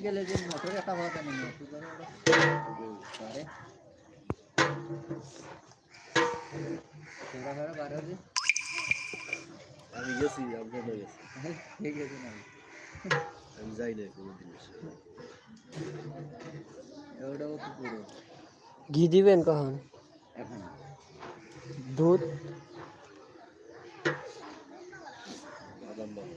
বাড়ি গেলে যে মোটর একটা কথা নেই একটু করে ওটা বাড়ি তোরা ঘরে বাড়ি হচ্ছে আমি গেছি আপনার গেছি ঠিক আছে না আমি যাই না কোনো জিনিস ওটাও তো পুরো ঘি দিবেন কখন এখন দুধ বাদাম বাদাম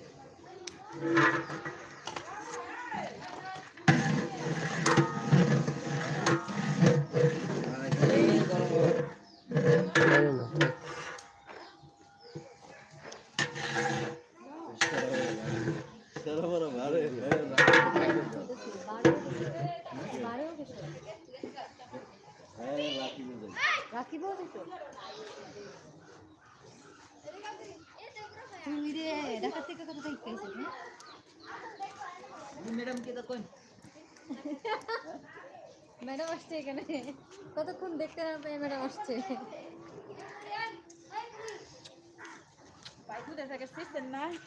তুই রে ঢাকা থেকে কত থেকে পেয়েছিস না ম্যাডাম কে তো ম্যাডাম আসছে এখানে। কতক্ষণ দেখতে না পেয়ে ম্যাডাম আসছে।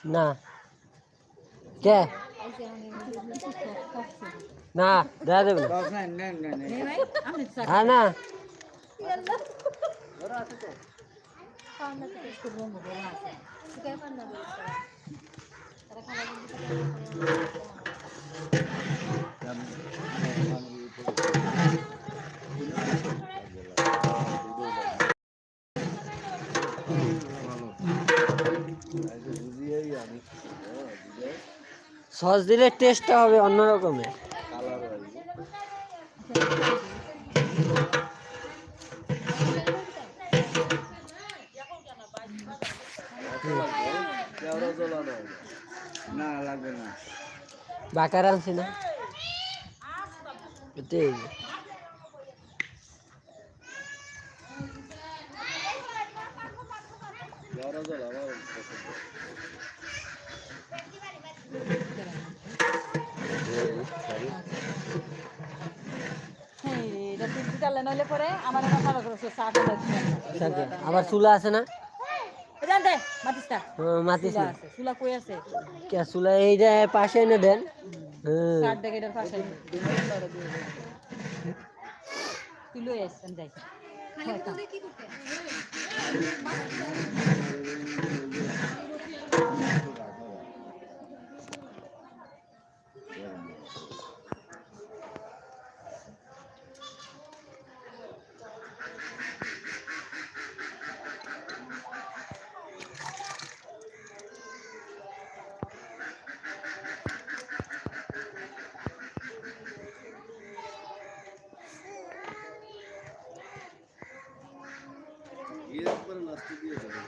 না? কে? না দেয়া দেবে না। হ্যাঁ না। সস দিলে টেস্টটা হবে অন্য রকমের কালার আসবে কেওড়া জ্বলানো হবে না লাগবে না বাকার আনছি না? এটাই কেওড়া জল আমার পছন্দ থাকে। আবার চুলা আছে না হ্যাঁ, মাতিস না কে চুলা এইটা পাশে এনে দেন হ্যাঁ খালি দুধে কি করতে এর পরে লাস্টে দিয়ে যাবে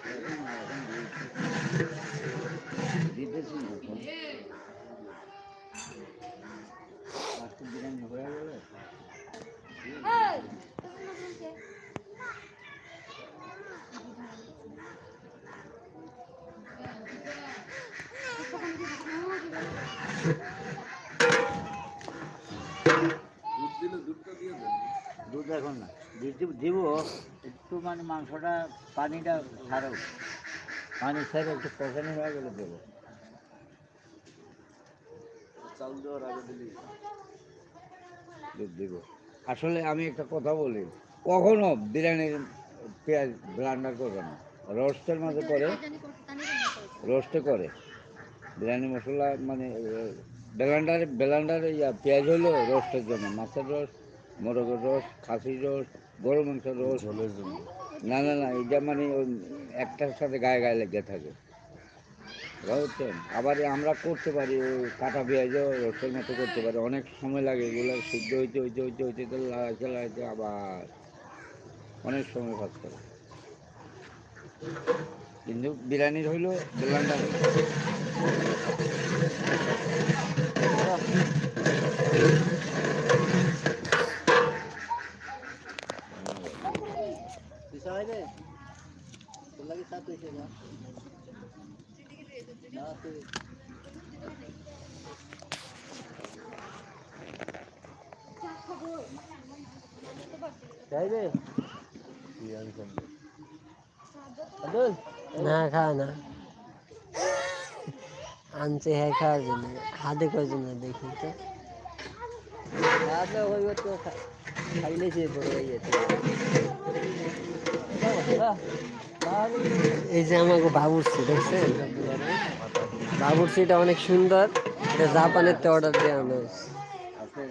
দিতেছি না এখন আজকে বিরিয়ানি হয়ে গেলে দুধ দিলে দুধটা দিয়ে দেবে দুধ এখন না। দিতে দিব একটু মানে মাংসটা পানিটা ছাড়ো। পানি ছেড়ে একটু কষানি হয়ে গেলে দেবো। চাল দেওয়ার আগে দিলেই দুধ আসলে আমি একটা কথা বলি কখনো বিরিয়ানির পেঁয়াজ ব্লান্ডার করবে না। রোস্টের মাঝে করে রোস্টে করে। বিরিয়ানি মশলা মানে ব্লেন্ডারে ব্লেন্ডারে ইয়া পেঁয়াজ হলো রোস্টের জন্য মাছের রোস্ট। মোরগের রস খাসির রস গরু মাংসের ঝোলের জন্য। না না না এটা মানে একটার সাথে গায়ে গায়ে লেগে থাকে। বুঝছেন? আবার আমরা করতে পারি কাটা পেঁয়াজও রোস্টের মতো করতে পারি। অনেক সময় লাগে এগুলো সিদ্ধ হইতে হইতে হইতে হইতে তো লাগাইতে লাগাইতে আবার অনেক সময় কাজ করে। কিন্তু বিরিয়ানির হইল ব্লেন্ডার চাইবে না খাওয়া না। আনছে হ্যাঁ খাওয়ার জন্য। হাতে কয়জন দেখি তো। রাতে ওই তো খাইলে সে বড় হয়ে যেত এই যে আমাকে বাবুর্চি দেখছেন? বাবুর্চিটা অনেক সুন্দর। এটা জাপানের তো অর্ডার দেওয়া হয়েছে। আছে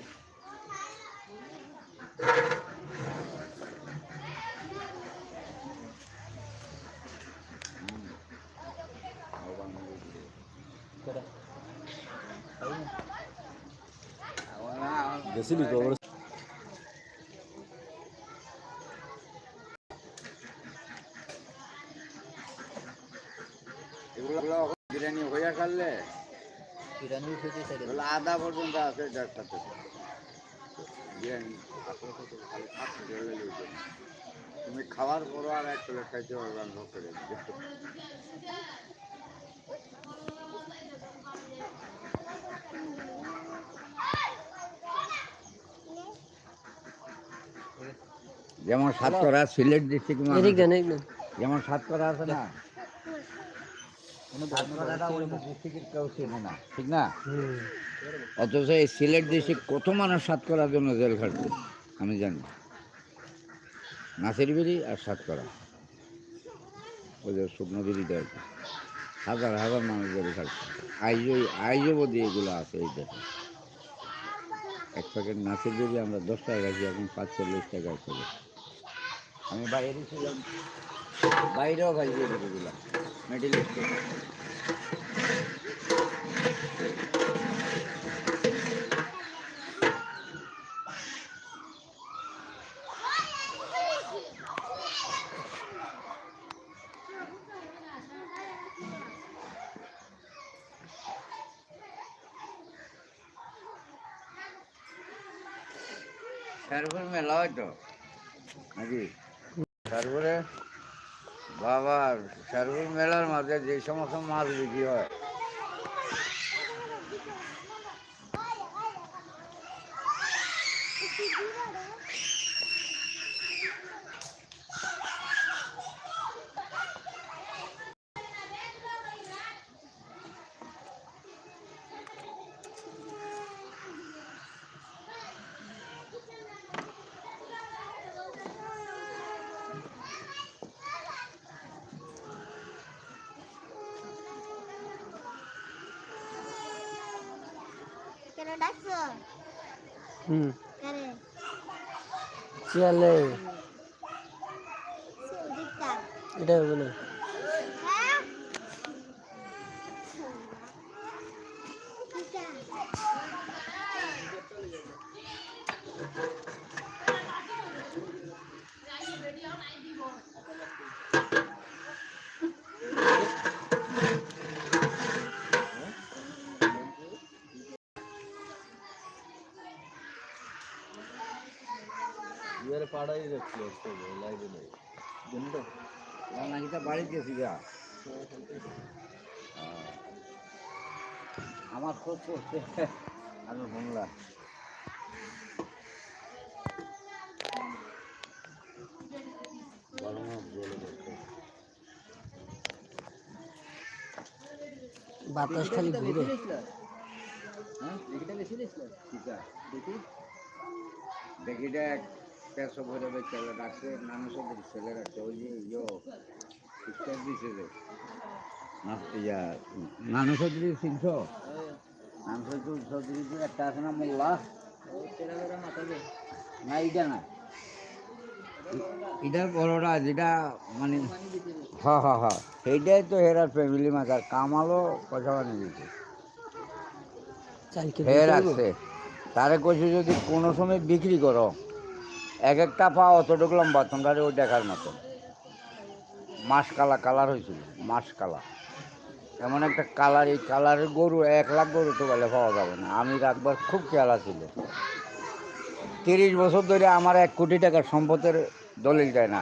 গেছিলি কবর বিরিয়ানি হইয়া খাললে বিরিয়ানি চাই পর্যন্ত আছে সাথে। বিরিয়ানি। তুমি খাওয়ার পরও আর এক প্লেট খাইতে পারবে আমি যেমন সাতকরা সিলেট ডিস্ট্রিক্ট যেমন সাতকরা আছে না সাতকরাটা ওই ডিস্ট্রিক্টের কেউ চেনে না ঠিক না? অথচ এই সিলেট ডিস্ট্রিক্ট কত মানুষ সাতকরার জন্য জেল খাটছে আমি জানি। নাসির বিড়ি আর সাতকরা ওই যে শুকনো বিড়িটা আর কি। হাজার হাজার মানুষ জেল খাটছে আইজো আইজো বোধি এগুলো আছে এই দেশে এক প্যাকেট নাসির বিড়ি আমরা দশ টাকা রাখি এখন পাঁচ চল্লিশ টাকা করে আমি বাইরে ছিলাম। বাইরেও मेडल सर्वर में लाओ तो। हाँ बाबा सर्वर में মাঝে যে সমস্ত মাছ বিক্রি হয়। কেন ডাকছো? হুম। কারে? চলে এটা হবে পাড়াই লাইভে নাই নাকি তা বাড়ি গেছি আমার খোঁজ করছে আমি শুনলাম বাতাস খালি ঘুরে হ্যাঁ দেখি দেখি দেখ পেশো ভরে ছেলে রাখছে মানুষ ছেলে রাখছে ওই যে ইয়ো শিক্ষক দিছে যে। না- ইয়া মানুষ চিনছ মানুষ চৌধুরী যে একটা আছে না মোল্লা? না এইটা না। এটার বড়টা যেটা মানে হ্যাঁ হ্যাঁ হ্যাঁ সেইটাই তো হেরার ফ্যামিলি মাথার কামালও পয়সা বানিয়ে দিচ্ছে ফের আছে। তারে কইছে যদি কোনো সময় বিক্রি করো। এক একটা পা অতটুকু লম্বা, তোমরা ওই দেখার মতো। মাস কালা, কালার হয়েছিল, মাস কালা। এমন একটা কালার, এই কালারের গরু, এক লাখ গরু তো বলে পাওয়া যাবে না। আমি রাখবার খুব খেয়াল ছিল তিরিশ বছর ধরে আমার এক কোটি টাকার সম্পদের দলিল দেয় না।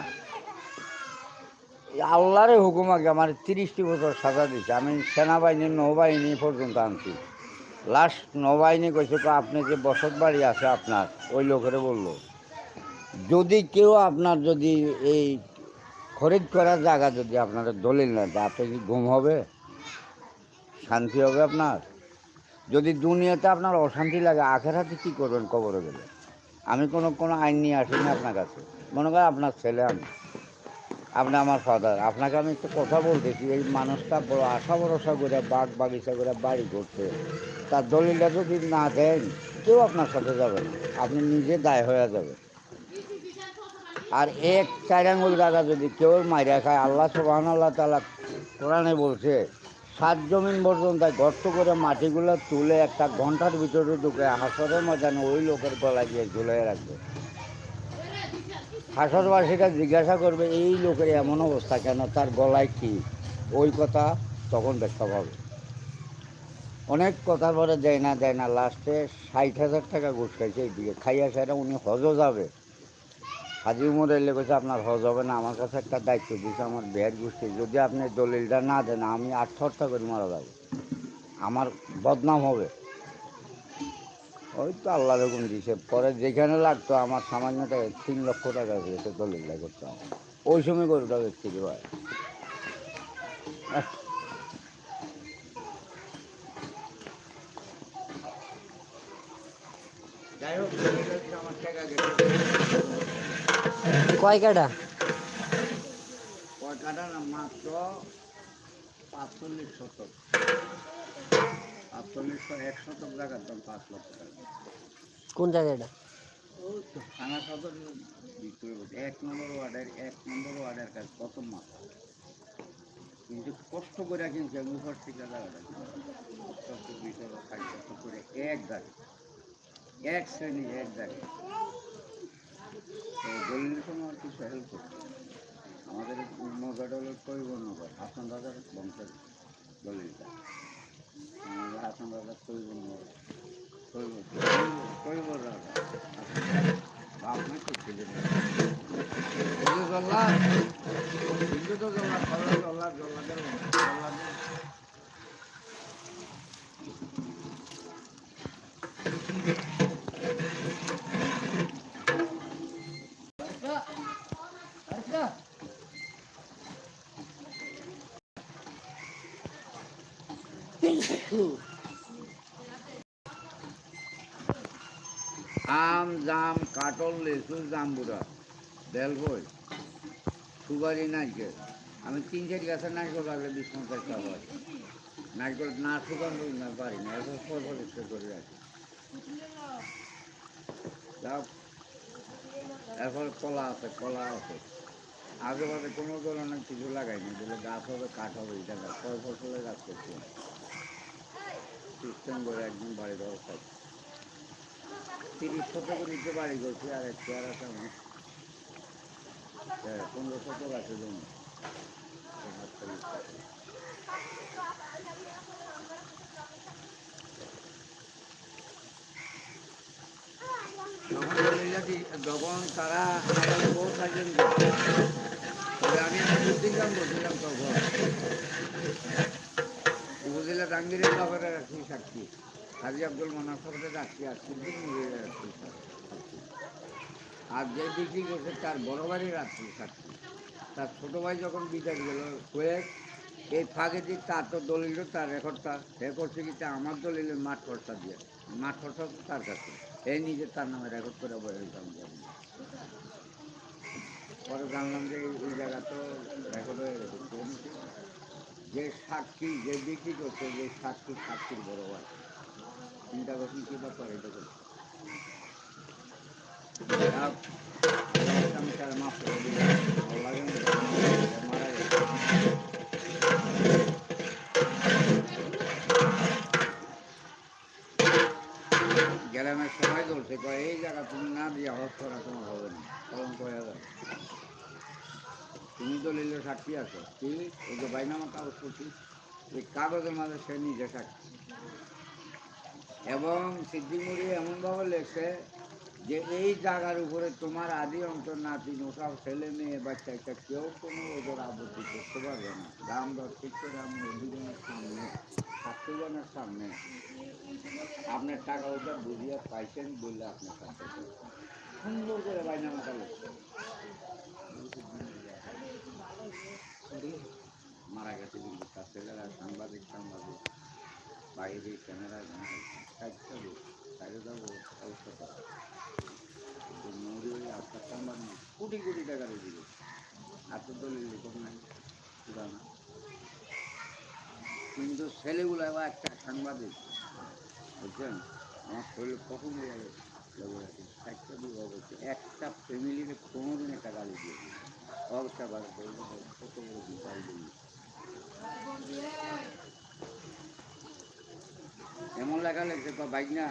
আল্লাহরে হুকুম আগে আমার তিরিশটি বছর সাজা দিচ্ছে আমি সেনাবাহিনী নৌবাহিনী পর্যন্ত আনছি। লাস্ট নৌবাহিনী কইছে, তো আপনি যে বসত বাড়ি আছে আপনার, ওই লোকেরে বলল। যদি কেউ আপনার যদি এই খরিদ করার জায়গা যদি আপনার দলিল না দেয় আপনি কি ঘুম হবে? শান্তি হবে আপনার? যদি দুনিয়াতে আপনার অশান্তি লাগে, আখের হাতে কী করবেন কবরে গেলে? আমি কোনো কোনো আইন নিয়ে আসিনি আপনার কাছে। মনে করেন আপনার ছেলে আমি। আপনি আমার ফাদার আপনাকে আমি একটা কথা বলতেছি, এই মানুষটা বড় আশা ভরসা করে, বাগ বাগিচা করে বাড়ি করছে। তার দলিলটা যদি না দেন, কেউ আপনার সাথে যাবে না। আপনি নিজে দায় হয়ে যাবে আর এক চার আঙুল যদি কেউ মাইরা খায়, আল্লাহ সুবাহান আল্লাহ তালা কোরআনে বলছে, সাত জমিন পর্যন্ত গর্ত করে মাটিগুলো তুলে একটা ঘণ্টার ভিতরে ঢুকে হাসরের ময়দানে ওই লোকের গলায় গিয়ে ঝুলে রাখবে। হাসরবাসীরা জিজ্ঞাসা করবে, এই লোকের এমন অবস্থা কেন? তার গলায় কি? ওই কথা তখন দেখা পাবে অনেক কথা পরে দেয় না দেয় না। লাস্টে ষাট হাজার টাকা ঘুষ খাইছে এইদিকে। খাইয়া সেটা উনি হজও যাবে। হাজি উমর এলে কইছে, আপনার হজ হবে না, আমার কাছে একটা দায়িত্ব দিয়েছে, আমার বের গোষ্ঠী। যদি আপনি দলিলটা না দেন, আমি আত্মহত্যা করে মারা যাব। আমার বদনাম হবে। ওই তো আল্লাহ রকম দিয়েছে। পরে যেখানে লাগতো, আমার সামান্য টাকা তিন লক্ষ টাকা দিয়েছে দলিলটা করতে হবে। ওই সময় গরুটা বেচতে কি ভাই যাই হোক দলিলটা হচ্ছে আমার টাকা গেছে কয় কাটা না মাত্র পাঁচচল্লিশ শতক। পাঁচচল্লিশশো এক শতক জায়গার দাম পাঁচ লক্ষ টাকা। কোন জায়গাটা? থানা সদর এক নম্বর ওয়ার্ডের এক নম্বর ওয়ার্ডের কাছে কত মাছ কিন্তু কষ্ট করে কিনছে মুখর ভিতরে কষ্ট করে এক গাড়ি। এক শ্রেণি এক গাড়ি। তো দলিল সময় হেল্প করছে আমাদের হলো কৈবর্ণগর হাসান রাজার বংশের দলিলটা। আমাদের হাসান রাজার কৈবর্ণগর কৈবর রাজা। আম, জাম, কাটল লেসু জাম্বুরা বেলবই সুপারি নারকেল আমি তিন চারি গাছের নারকেল লাগলে বিশ পঞ্চাশ টাকা হয় নারকেল না শুকানো না পারি না এরপর ফল পরিষ্কার করে রাখি। এরপর কলা আছে কলা আছে। আগে বাদে কোনো ধরনের কিছু লাগাইনি যেগুলো গাছ হবে, কাঠ হবে এটা গাছ ফল ফসলের গাছ করছি সিস্টেম করে একদিন বাড়ির ব্যবস্থা তিরিশ শতক নিচে বাড়ি করছি আর এক চেয়ার আছে আমার। হ্যাঁ, পনেরো শতক আছে জমি। যখন তারা তবে আমি বলছিলাম তখন। উপজেলা টাঙ্গিরের ব্যাপারে রাখছি সাক্ষী। হাজি আব্দুল মানার মুড়িয়ে রাখছি সাক্ষী। আর যে বিক্রি করছে তার বড় বাড়ি রাখছি সাক্ষী। তার ছোটো ভাই যখন বিদায় গেল, হয়ে এই ফাঁকে দিয়ে তার তো দলিল তার রেকর্ডটা সে করছে কি আমার দলিলের মাঠ খরচা দিয়ে। মাঠ খরচা তো তার কাছে। এই নিজে তার নামে রেকর্ড করে বলে পরে জানলাম যে এই- জায়গা তো রেকর্ড হয়ে গেছে। যে সাক্ষী যে বিক্রি করছে যে সাক্ষী সাক্ষীর বড় ভাই চিন্তা করছেন কি ব্যাপার এটা করে মাফ করে দিলাম, মারা গ্রামের সবাই বলছে এই জায়গা তুমি না দিয়ে হজ করা তোমার হবে না কলঙ্ক হয়ে যাবে তুমি তো লিলে সাক্ষী আছো। কি? ওই যে বাইনামা কাগজ করছি ওই কাগজের মাঝে সে নিজে সাক্ষী। এবং সিদ্ধিমুড়ি এমনভাবে লেখছে যে, এই জায়গার উপরে তোমার আদি অন্তর নাতি নোসাব ছেলে, মেয়ে, বাচ্চা একটা কেউ কোনো ওদের আপত্তি করতে পারবে না। দর ঠিক করে আমি অভিযানের সামনে ছাত্রজনের সামনে। আপনার টাকা ওটা বুঝিয়ে পাইছেন বললে আপনার কাছে। সুন্দর করে বাইনামাটা লিখছে। মারা গেছে কিন্তু তার ছেলেরা সাংবাদিক সাংবাদিক বাইরে ক্যামেরা কাজটা বাইরে যাব অবস্থা। তো। মৌরি আস্তে আমার কোটি কোটি টাকার দিবে এত দলিল লেখক নাই পুরানা কিন্তু ছেলেগুলো আবার একটা সাংবাদিক, বুঝছেন? আমার শরীর কখন গেলে একটা বিভাগ হচ্ছে একটা ফ্যামিলির কোনো একটা গালি দিয়ে এমন লেখা লেখছে তো বাইক না,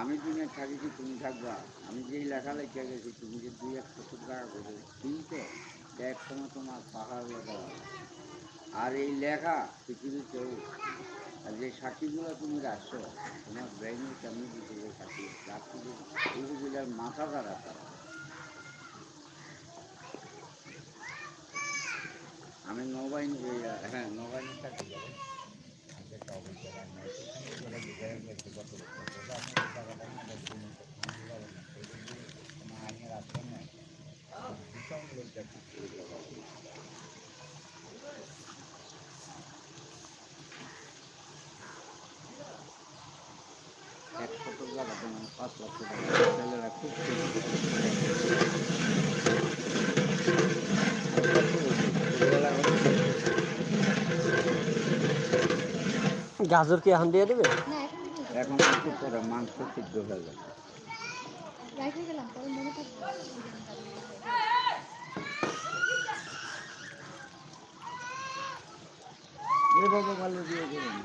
আমি দুনিয়া থাকি কি তুমি থাকবা। আমি যেই লেখা লেখা গেছি, তুমি যে দুই এক সত্তর টাকা করে কিনছো এক সময় তোমার পাহাড় লেখা। আর এই লেখা পৃথিবীর কেউ, আর যে সাক্ষীগুলো তুমি রাখছো, তোমার ব্রেইনের কেমনি দিচ্ছে যে সাক্ষী? রাখছি যে মাথা দ্বারা তারা। আমি নৌবাহিনী হ্যাঁ নৌবাহিনী চাকরি করি। এক শতক জায়গা তোমার পাঁচ লক্ষ টাকা। খুব গাজর কি এখন দিয়ে দেবে? না এখন একটু পরে মাংস সিদ্ধ হয়ে যাবে। মনে এভাবে ভালো দিয়ে দেবেন।